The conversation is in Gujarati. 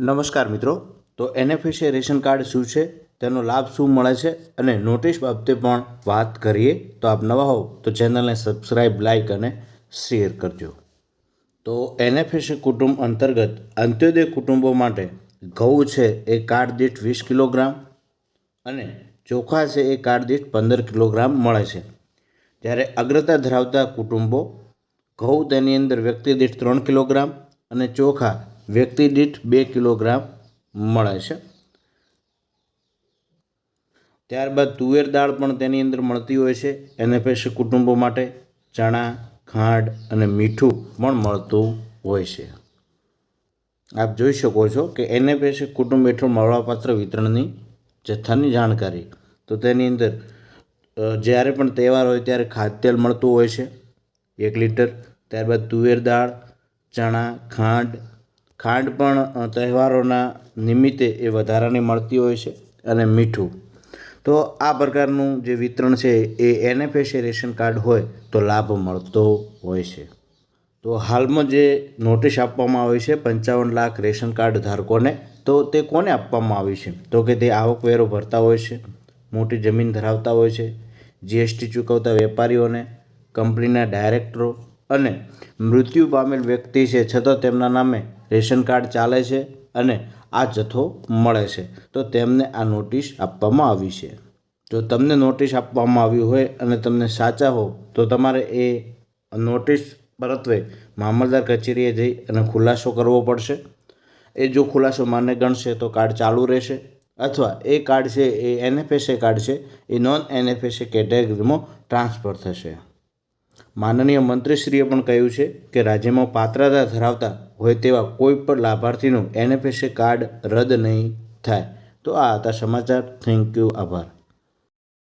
નમસ્કાર મિત્રો. તો એનએફએસએ રેશન કાર્ડ શું છે? તેનો લાભ શું મળે છે? અને નોટિસ બાબતે પણ વાત કરીએ તો આપ નવા હોવ તો ચેનલને સબસ્ક્રાઈબ લાઇક અને શેર કરજો. તો એનએફએસએ કુટુંબ અંતર્ગત અંત્યોદય કુટુંબો માટે ઘઉં છે એ કાર્ડ દીઠ વીસ કિલોગ્રામ અને ચોખા છે એ કાર્ડ દીઠ પંદર કિલોગ્રામ મળે છે. જ્યારે અગ્રતા ધરાવતા કુટુંબો ઘઉં તેની અંદર વ્યક્તિ દીઠ ત્રણ કિલોગ્રામ અને ચોખા વ્યક્તિ દીઠ બે કિલોગ્રામ મળે છે. ત્યારબાદ તુવેર દાળ પણ તેની અંદર મળતી હોય છે. એનએફએસ કુટુંબો માટે ચણા, ખાંડ અને મીઠું પણ મળતું હોય છે. આપ જોઈ શકો છો કે એનએફએસ કુટુંબ હેઠળ મળવાપાત્ર વિતરણની જથ્થાની જાણકારી. તો તેની અંદર જ્યારે પણ તહેવાર હોય ત્યારે ખાદ્યતેલ મળતું હોય છે. એક લીટર. ત્યારબાદ તુવેર દાળ, ચણા, ખાંડ ખાંડ પણ તહેવારોના નિમિત્તે એ વધારાની મળતી હોય છે અને મીઠું. તો આ પ્રકારનું જે વિતરણ છે એ એનએફએસએ રેશન કાર્ડ હોય તો લાભ મળતો હોય છે. તો હાલમાં જે નોટિસ આપવામાં આવી છે પંચાવન લાખ રેશન કાર્ડ ધારકોને, તો તે કોને આપવામાં આવી છે? તો કે તે આવકવેરો ભરતા હોય છે, મોટી જમીન ધરાવતા હોય છે, જીએસટી ચૂકવતા વેપારીઓને, કંપનીના ડાયરેક્ટરો અને મૃત્યુ પામેલ વ્યક્તિ છે, છતાં તેમના નામે રેશન કાર્ડ ચાલે છે અને આ જથ્થો મળે છે. તો તેમને આ નોટિસ આપવામાં આવી છે. જો તમને નોટિસ આપવામાં આવી હોય અને તમને સાચા હો, તો તમારે એ નોટિસ પરત્વે મામલદાર કચેરીએ જઈ અને ખુલાસો કરવો પડશે. એ જો ખુલાસો માન્ય ગણશે, તો કાર્ડ ચાલુ રહેશે. અથવા એ કાર્ડ છે, એ એનએફએસએ કાર્ડ છે, એ નોન એનએફએસએ કેટેગરીમાં ટ્રાન્સફર થશે. માનનીય મંત્રીશ્રીએ પણ કહ્યું છે કે રાજ્યમાં પાત્રતા ધરાવતા હોય તેવા કોઈ પણ લાભાર્થીનું એનએફએસએ કાર્ડ રદ નહીં થાય. તો આ હતા સમાચાર. થેન્ક યુ આભાર.